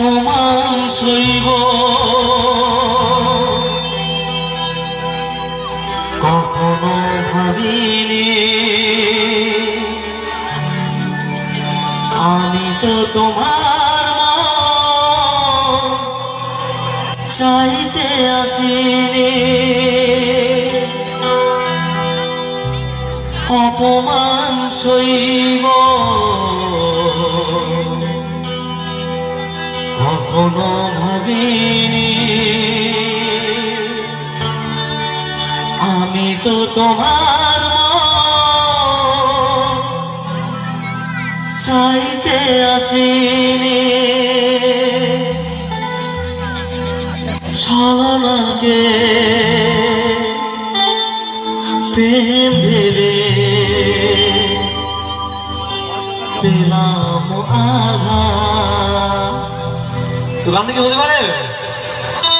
অপমান সইব কখনো ভাবিনি আমি তো তোমার চাইতে আসিনি অপমান সইব কখনো ভাবিনি। আমি তো তোমার চাইতে আসিনি। ছলনাকে প্রেম ভেবে পেলাম আঘাত। তো গানটা কি হতে পারে?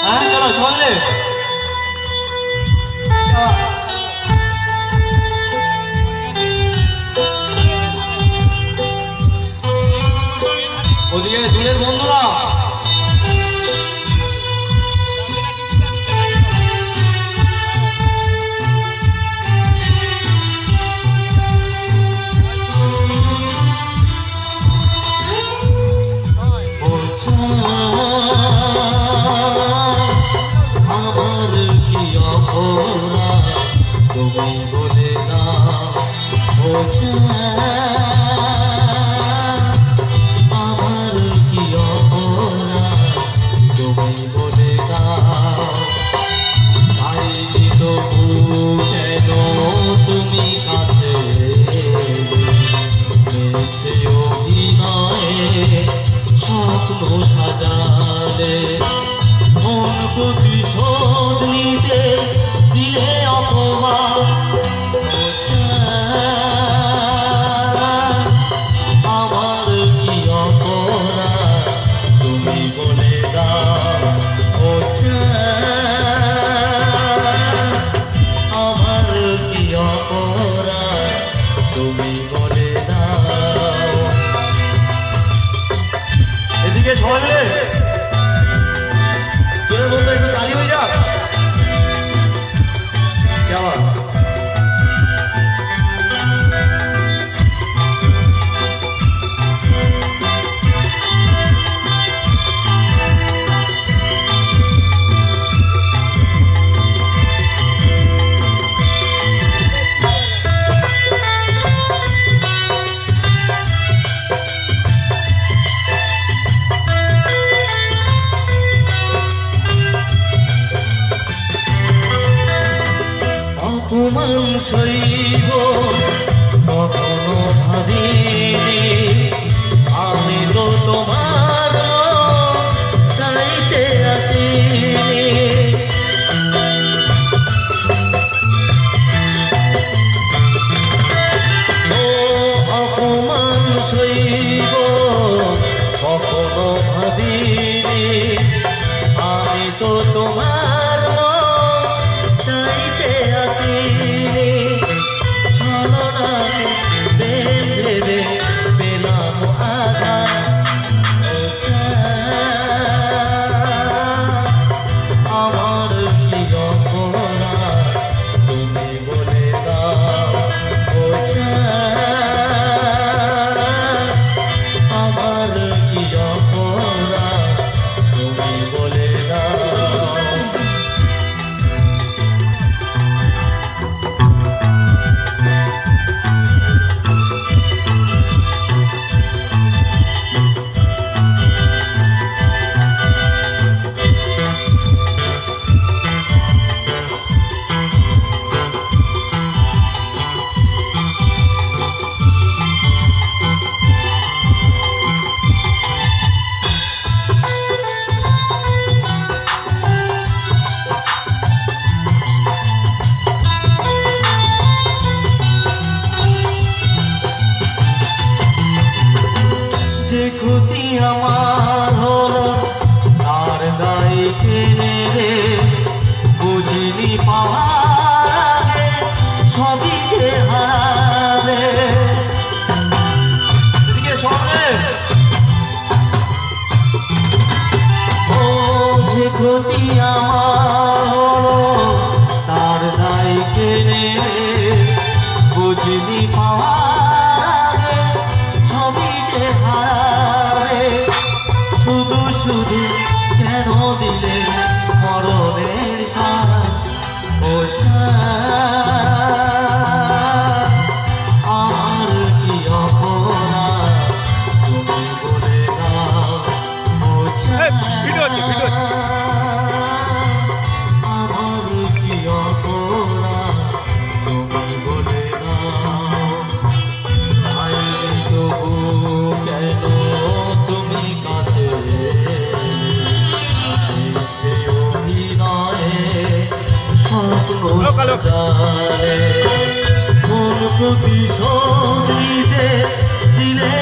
হ্যাঁ চলো সবাই মিথ্যে অভিনয়ে স্বপ্ন সাজালে। মন প্রতিশোধ অপমান সইব কখনো ভাবিনি। আমি তো তোমার চাইতে আসিনি। অপমান সইব কখনো ভাবিনি। ক্ষতি আমার হলো, তার দায় কেনে রে, বুঝিনি পাহাড়ে সবই যে হারাবে এদিকে ও যে আমার হলো, তার দায় কেনে বুঝিনি পাহাড় ও প্রতিশোধ দিলে